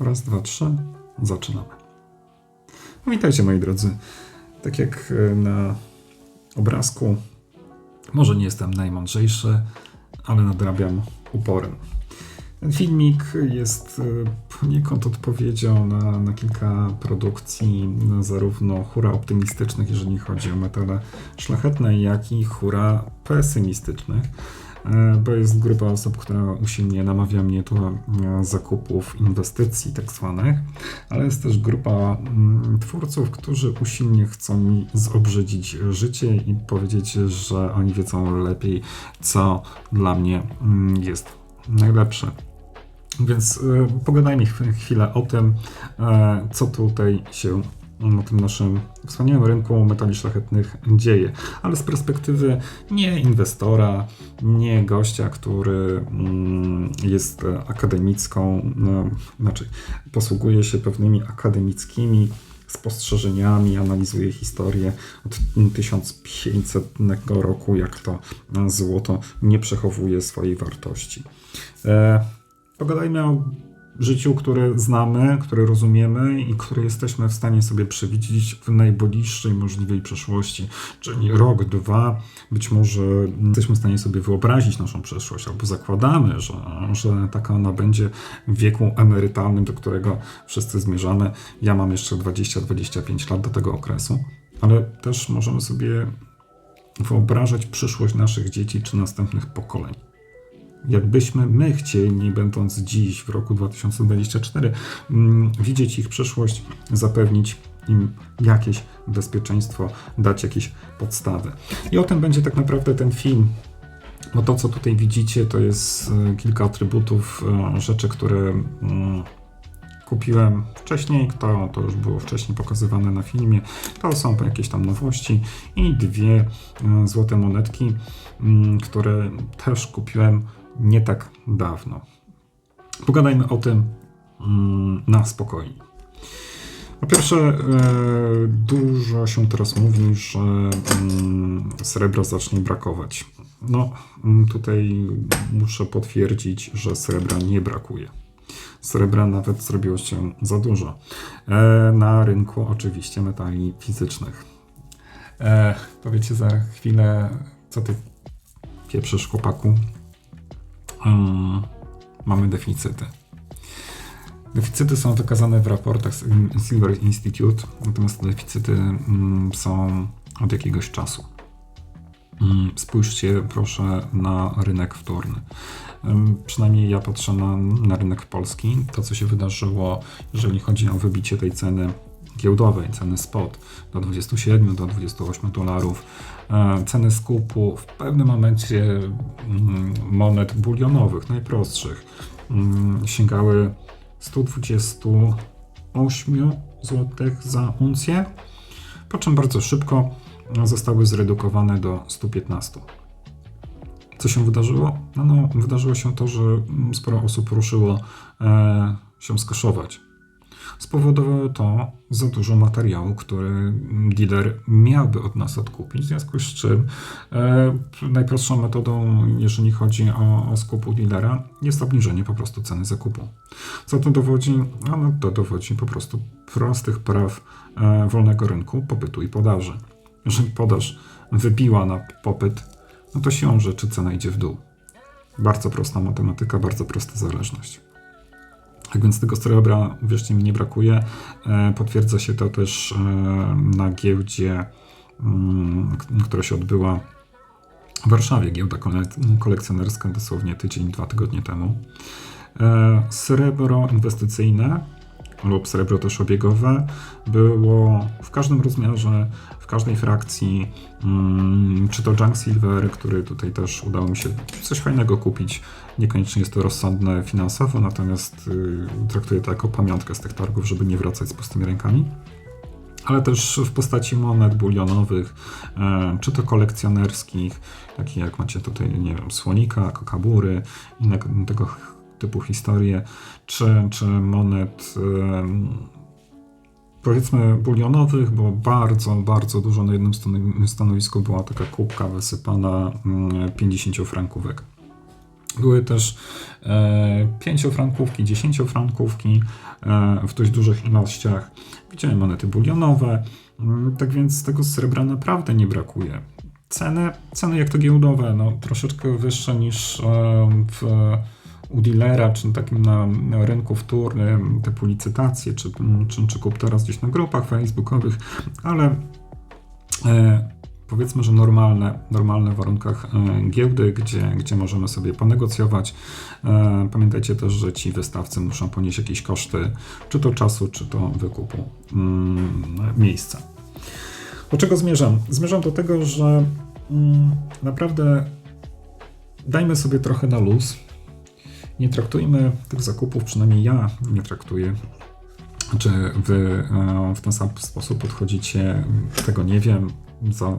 Raz, dwa, trzy. Zaczynamy. Witajcie moi drodzy. Tak jak e, na obrazku, może nie jestem najmądrzejszy, ale nadrabiam uporem. Ten filmik jest e, poniekąd odpowiedzią na, na kilka produkcji, no, zarówno hura optymistycznych, jeżeli chodzi o metale szlachetne, jak i hura pesymistycznych bo jest grupa osób, która usilnie namawia mnie do e, zakupów, inwestycji tak zwanych, ale jest też grupa mm, twórców, którzy usilnie chcą mi zobrzydzić życie i powiedzieć, że oni wiedzą lepiej, co dla mnie mm, jest najlepsze. Więc y, pogadajmy chw- chwilę o tym, e, co tutaj się na tym naszym wspaniałym rynku metali szlachetnych dzieje, ale z perspektywy nie inwestora, nie gościa, który mm, jest e, akademicką, no, znaczy posługuje się pewnymi akademickimi spostrzeżeniami, analizuje historię od 1500 roku, jak to złoto nie przechowuje swojej wartości. E, Pogadajmy o życiu, które znamy, które rozumiemy i które jesteśmy w stanie sobie przewidzieć w najbliższej możliwej przyszłości, czyli rok, dwa, być może jesteśmy w stanie sobie wyobrazić naszą przyszłość, albo zakładamy, że, że taka ona będzie w wieku emerytalnym, do którego wszyscy zmierzamy. Ja mam jeszcze 20-25 lat do tego okresu, ale też możemy sobie wyobrażać przyszłość naszych dzieci czy następnych pokoleń jakbyśmy my chcieli, będąc dziś w roku 2024, mm, widzieć ich przyszłość, zapewnić im jakieś bezpieczeństwo, dać jakieś podstawy. I o tym będzie tak naprawdę ten film. Bo to, co tutaj widzicie, to jest e, kilka atrybutów, e, rzeczy, które mm, kupiłem wcześniej, to, to już było wcześniej pokazywane na filmie. To są jakieś tam nowości i dwie e, złote monetki, mm, które też kupiłem nie tak dawno. Pogadajmy o tym mm, na spokojnie. Po pierwsze, e, dużo się teraz mówi, że mm, srebra zacznie brakować. No, mm, tutaj muszę potwierdzić, że srebra nie brakuje. Srebra nawet zrobiło się za dużo. E, na rynku oczywiście metali fizycznych. E, powiecie za chwilę, co ty pieprzysz, chłopaku? Hmm, mamy deficyty. Deficyty są wykazane w raportach Silver Institute, natomiast deficyty mm, są od jakiegoś czasu. Mm, Spójrzcie proszę na rynek wtórny. Przynajmniej ja patrzę na, na rynek polski. To, co się wydarzyło, jeżeli chodzi o wybicie tej ceny giełdowej, ceny spot do 27, do 28 dolarów, e, ceny skupu w pewnym momencie mm, monet bulionowych, najprostszych, mm, sięgały 128 zł za uncję, po czym bardzo szybko zostały zredukowane do 115. Co się wydarzyło? No, no wydarzyło się to, że mm, sporo osób ruszyło e, się skoszować. Spowodowało to za dużo materiału, który dealer miałby od nas odkupić, w związku z czym e, najprostszą metodą, jeżeli chodzi o, o skupu dealera, jest obniżenie po prostu ceny zakupu. Co to dowodzi? Ano to dowodzi po prostu prostych praw e, wolnego rynku, popytu i podaży. Jeżeli podaż wybiła na popyt, no to siłą rzeczy cena idzie w dół. Bardzo prosta matematyka, bardzo prosta zależność. Tak więc tego srebra, wierzcie mi, nie brakuje. E, Potwierdza się to też e, na giełdzie, mm, która się odbyła w Warszawie, giełda kole- kolekcjonerska dosłownie tydzień, dwa tygodnie temu. E, Srebro inwestycyjne lub srebro też obiegowe było w każdym rozmiarze, w każdej frakcji, mm, czy to Junk Silver, który tutaj też udało mi się coś fajnego kupić. Niekoniecznie jest to rozsądne finansowo, natomiast y, traktuję to jako pamiątkę z tych targów, żeby nie wracać z pustymi rękami. Ale też w postaci monet bulionowych, e, czy to kolekcjonerskich, takich jak macie tutaj, nie wiem, słonika, kokabury, innego tego typu historie, czy, czy monet em, powiedzmy bulionowych, bo bardzo, bardzo dużo na jednym stanowi- stanowisku była taka kubka wysypana mm, 50 frankówek. Były też e, 5-frankówki, 10-frankówki e, w dość dużych ilościach. Widziałem monety bulionowe, mm, tak więc tego srebra naprawdę nie brakuje. Ceny, ceny jak to giełdowe, no, troszeczkę wyższe niż e, w, u dealera, czy takim na, rynku wtórnym, typu licytacje, czy, czy, czy kup teraz gdzieś na grupach facebookowych, ale e, powiedzmy, że normalne, normalne w warunkach e, giełdy, gdzie, gdzie możemy sobie ponegocjować. E, Pamiętajcie też, że ci wystawcy muszą ponieść jakieś koszty, czy to czasu, czy to wykupu mm, miejsca. Do czego zmierzam? Zmierzam do tego, że mm, naprawdę dajmy sobie trochę na luz. Nie traktujmy tych zakupów, przynajmniej ja nie traktuję czy wy e, w ten sam sposób podchodzicie, tego nie wiem. Za,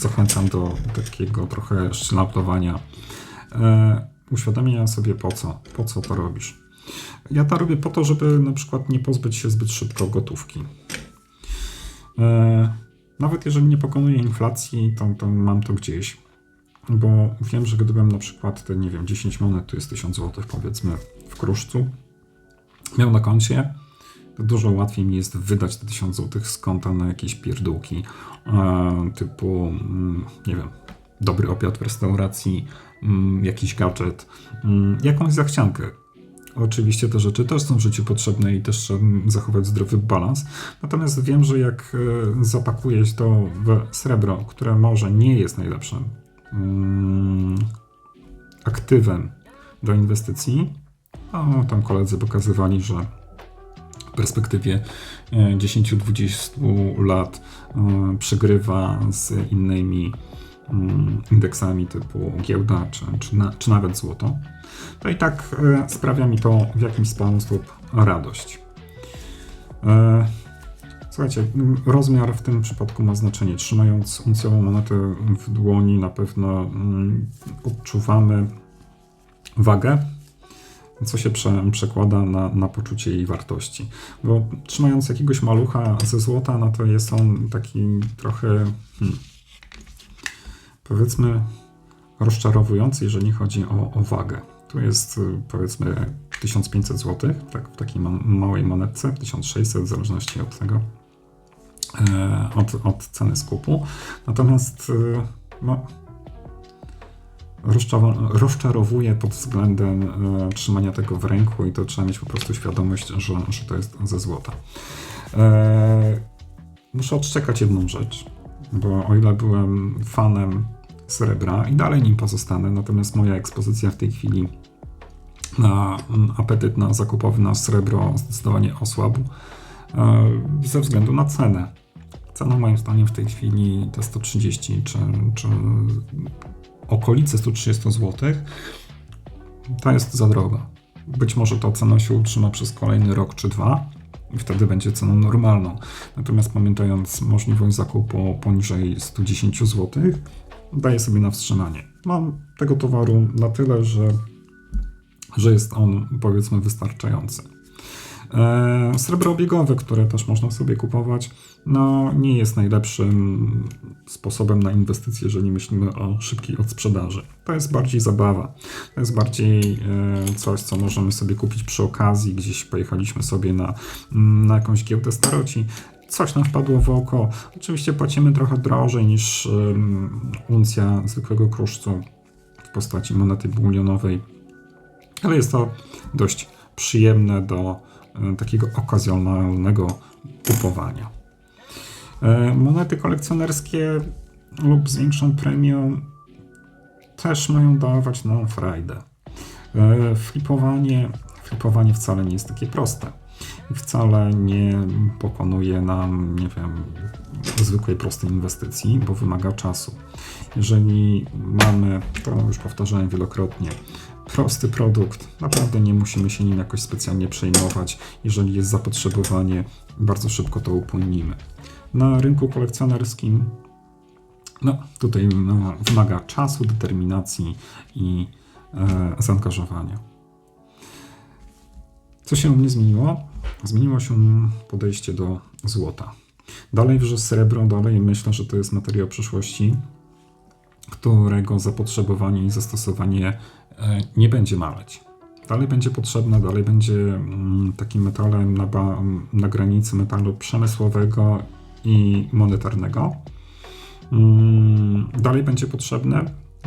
zachęcam do takiego trochę szlaptowania. E, uświadamiania sobie po co, po co to robisz. Ja to robię po to, żeby na przykład nie pozbyć się zbyt szybko gotówki. E, nawet jeżeli nie pokonuję inflacji, to, to mam to gdzieś. Bo wiem, że gdybym na przykład te, nie wiem, 10 monet, to jest 1000 zł powiedzmy w kruszcu, miał na koncie, to dużo łatwiej mi jest wydać te 1000 zł z konta na jakieś pierdółki e, typu, mm, nie wiem, dobry obiad w restauracji, mm, jakiś gadżet, mm, jakąś zachciankę. Oczywiście te rzeczy też są w życiu potrzebne i też trzeba zachować zdrowy balans. Natomiast wiem, że jak e, zapakuję to w srebro, które może nie jest najlepszym mm, aktywem do inwestycji, a tam koledzy pokazywali, że w perspektywie 10-20 lat e, przegrywa z innymi mm, indeksami typu giełda czy, czy, na, czy nawet złoto, to i tak e, sprawia mi to w jakimś sposób radość. Słuchajcie, rozmiar w tym przypadku ma znaczenie. Trzymając uncjową monetę w dłoni, na pewno mm, odczuwamy wagę co się prze, przekłada na, na poczucie jej wartości. Bo trzymając jakiegoś malucha ze złota, no to jest on taki trochę, hmm, powiedzmy, rozczarowujący, jeżeli chodzi o, o wagę. Tu jest powiedzmy 1500 zł, tak, w takiej ma małej monetce, 1600 w zależności od tego, od, od ceny skupu. Natomiast e, no, rozczarowuje pod względem e, trzymania tego w ręku i to trzeba mieć po prostu świadomość, że, że to jest ze złota. E, muszę odczekać jedną rzecz, bo o ile byłem fanem srebra i dalej nim pozostanę, natomiast moja ekspozycja w tej chwili na apetyt na zakupowy na srebro zdecydowanie osłabł e, ze względu na cenę. Cena moim zdaniem w tej chwili to 130 czy, czy okolice 130 zł, to jest za drogo. Być może ta cena się utrzyma przez kolejny rok czy dwa i wtedy będzie ceną normalną. Natomiast pamiętając możliwość zakupu poniżej 110 zł, daję sobie na wstrzymanie. Mam tego towaru na tyle, że, że jest on powiedzmy wystarczający. E, srebro obiegowe, które też można sobie kupować, no nie jest najlepszym sposobem na inwestycje, jeżeli myślimy o szybkiej odsprzedaży. To jest bardziej zabawa. To jest bardziej e, coś, co możemy sobie kupić przy okazji. Gdzieś pojechaliśmy sobie na, na jakąś giełdę staroci, coś nam wpadło w oko. Oczywiście płacimy trochę drożej niż um, uncja zwykłego kruszcu w postaci monety bulionowej, ale jest to dość przyjemne do E, takiego okazjonalnego kupowania. E, monety kolekcjonerskie lub z większą premią też mają dawać nam frajdę. E, flipowanie, flipowanie wcale nie jest takie proste wcale nie pokonuje nam, nie wiem, zwykłej prostej inwestycji, bo wymaga czasu. Jeżeli mamy, to już powtarzałem wielokrotnie, prosty produkt, naprawdę nie musimy się nim jakoś specjalnie przejmować. Jeżeli jest zapotrzebowanie, bardzo szybko to upłynimy. Na rynku kolekcjonerskim, no tutaj no, wymaga czasu, determinacji i e, zaangażowania. Co się u mnie zmieniło? Zmieniło się podejście do złota. Dalej wrze srebro, dalej myślę, że to jest materiał przyszłości którego zapotrzebowanie i zastosowanie e, nie będzie maleć. Dalej będzie potrzebne, dalej będzie mm, takim metalem na, na granicy metalu przemysłowego i monetarnego. Mm, Dalej będzie potrzebne.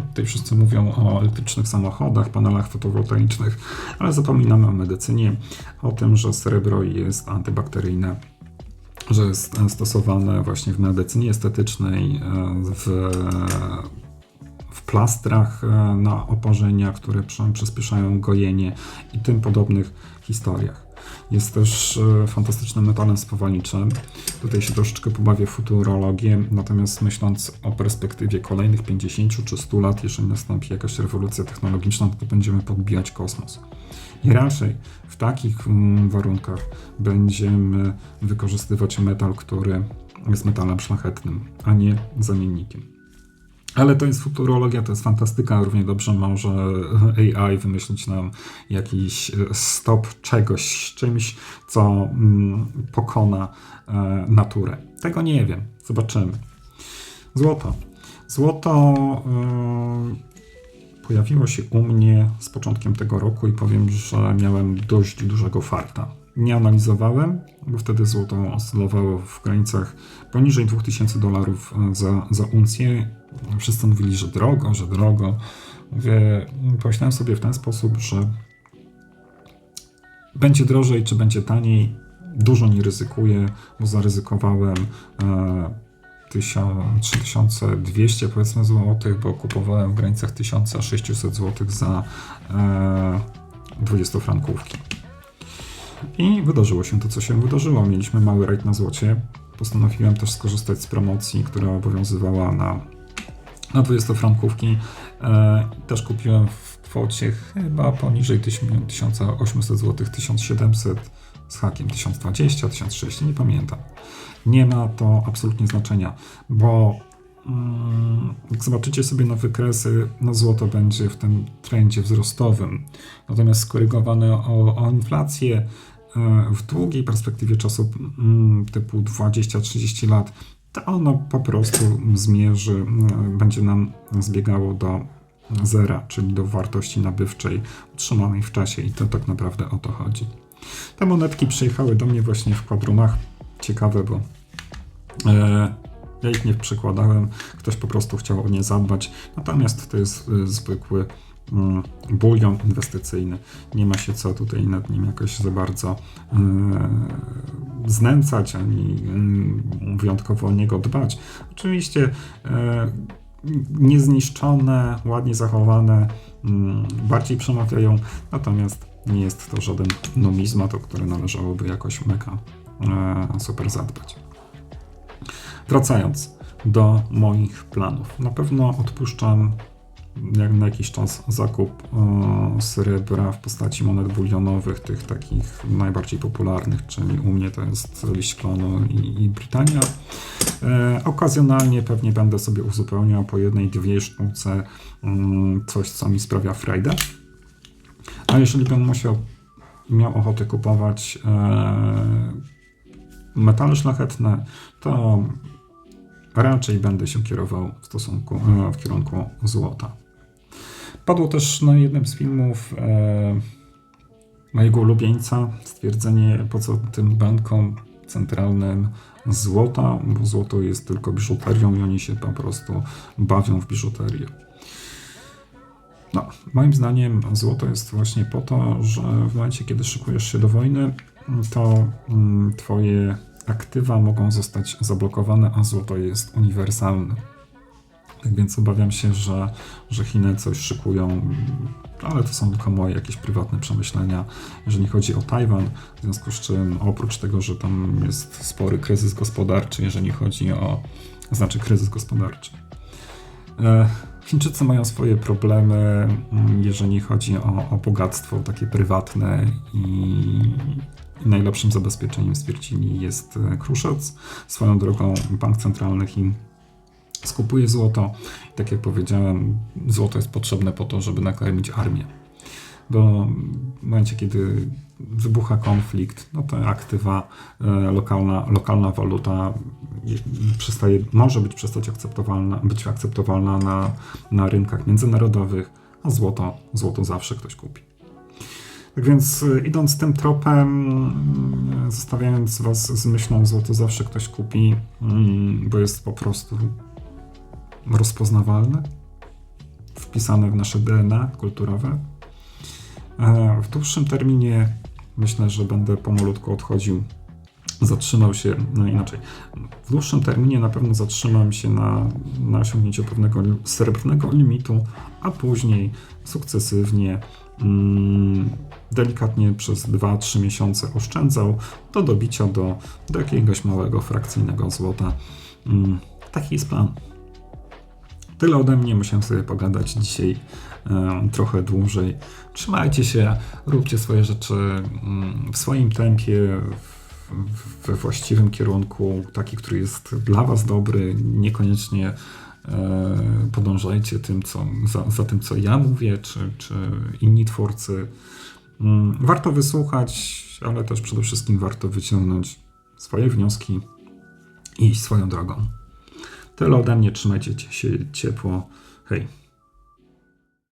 Tutaj wszyscy mówią o elektrycznych samochodach, panelach fotowoltaicznych, ale zapominamy o medycynie, o tym, że srebro jest antybakteryjne, że jest stosowane właśnie w medycynie estetycznej, e, w, w plastrach e, na oparzenia, które przy- przyspieszają gojenie i tym podobnych historiach. Jest też e, fantastycznym metalem spowalniczym. Tutaj się troszeczkę pobawię w futurologię, natomiast myśląc o perspektywie kolejnych 50 czy 100 lat, jeżeli nastąpi jakaś rewolucja technologiczna, to będziemy podbijać kosmos. I raczej w takich mm, warunkach będziemy wykorzystywać metal, który jest metalem szlachetnym, a nie zamiennikiem. Ale to jest futurologia, to jest fantastyka. Równie dobrze może AI wymyślić nam jakiś stop czegoś, czymś, co mm, pokona e, naturę. Tego nie wiem. Zobaczymy. Złoto. Złoto e, pojawiło się u mnie z początkiem tego roku i powiem, że miałem dość dużego farta. Nie analizowałem, bo wtedy złoto oscylowało w granicach poniżej 2000 dolarów e, za, za uncję. Wszyscy mówili, że drogo, że drogo. Mówię, pomyślałem sobie w ten sposób, że będzie drożej, czy będzie taniej. Dużo nie ryzykuję, bo zaryzykowałem e, 1000 3200 powiedzmy złotych, bo kupowałem w granicach 1600 złotych za e, 20 frankówki. I wydarzyło się to, co się wydarzyło. Mieliśmy mały rajd na złocie. Postanowiłem też skorzystać z promocji, która obowiązywała na, na 20 frankówki. E, też kupiłem w kwocie chyba poniżej 1800 zł, 1700 z hakiem 1020, 1030, nie pamiętam. Nie ma to absolutnie znaczenia, bo jak zobaczycie sobie na wykresy, no złoto będzie w tym trendzie wzrostowym. Natomiast skorygowane o, o inflację e, w długiej perspektywie czasu mm, typu 20-30 lat, to ono po prostu zmierzy, mm, będzie nam zbiegało do zera, czyli do wartości nabywczej utrzymanej w czasie i to tak naprawdę o to chodzi. Te monetki przyjechały do mnie właśnie w kwadrumach. Ciekawe, bo e, ja ich nie przekładałem, ktoś po prostu chciał o nie zadbać. Natomiast to jest e, zwykły mm, bulion inwestycyjny. Nie ma się co tutaj nad nim jakoś za bardzo e, znęcać, ani mm, wyjątkowo o niego dbać. Oczywiście niezniszczone, ładnie zachowane, mm, bardziej przemawiają, natomiast nie jest to żaden numizmat, o który należałoby jakoś mega super zadbać. Wracając do moich planów. Na pewno odpuszczam jak na jakiś czas zakup e, srebra w postaci monet bulionowych, tych takich najbardziej popularnych, czyli u mnie to jest liść klonu i, i Brytania. E, okazjonalnie pewnie będę sobie uzupełniał po jednej, dwie sztuce mm, coś, co mi sprawia frajdę. A jeżeli bym musiał, miał ochotę kupować e, metale szlachetne, to raczej będę się kierował w, stosunku, e, w kierunku złota. Padło też na jednym z filmów e, mojego ulubieńca stwierdzenie, po co tym bankom centralnym złota, bo złoto jest tylko biżuterią i oni się po prostu bawią w biżuterię. No, moim zdaniem złoto jest właśnie po to, że w momencie, kiedy szykujesz się do wojny, to mm, twoje aktywa mogą zostać zablokowane, a złoto jest uniwersalne. Tak więc obawiam się, że, że Chiny coś szykują, ale to są tylko moje jakieś prywatne przemyślenia, jeżeli chodzi o Tajwan, w związku z czym oprócz tego, że tam jest spory kryzys gospodarczy, jeżeli chodzi o, znaczy kryzys gospodarczy. E, Chińczycy mają swoje problemy, mm, jeżeli chodzi o, o bogactwo takie prywatne i, i najlepszym zabezpieczeniem stwierdzili jest e, Kruszec. Swoją drogą bank centralny Chin skupuje złoto. Tak jak powiedziałem, złoto jest potrzebne po to, żeby nakarmić armię. Bo w momencie, kiedy wybucha konflikt, no to aktywa, e, lokalna, lokalna waluta je- przestaje, może być przestać akceptowalna, być akceptowalna na, na rynkach międzynarodowych, a złoto, złoto zawsze ktoś kupi. Tak więc y, idąc tym tropem, y, zostawiając Was z myślą, złoto zawsze ktoś kupi, y, bo jest po prostu rozpoznawalne, wpisane w nasze DNA kulturowe. E, W dłuższym terminie myślę, że będę pomalutku odchodził. Zatrzymał się, no inaczej. W dłuższym terminie na pewno zatrzymam się na, na osiągnięciu pewnego srebrnego limitu, a później sukcesywnie, mm, delikatnie przez 2-3 miesiące oszczędzał do dobicia do, do jakiegoś małego frakcyjnego złota. Mm, taki jest plan. Tyle ode mnie, musiałem sobie pogadać dzisiaj trochę dłużej. Trzymajcie się, róbcie swoje rzeczy mm, w swoim tempie, we właściwym kierunku, taki, który jest dla Was dobry, niekoniecznie e, podążajcie tym, co, za, za tym, co ja mówię, czy, czy inni twórcy. Mm, Warto wysłuchać, ale też przede wszystkim warto wyciągnąć swoje wnioski i iść swoją drogą. Tyle ode mnie, trzymajcie się ciepło. Hej.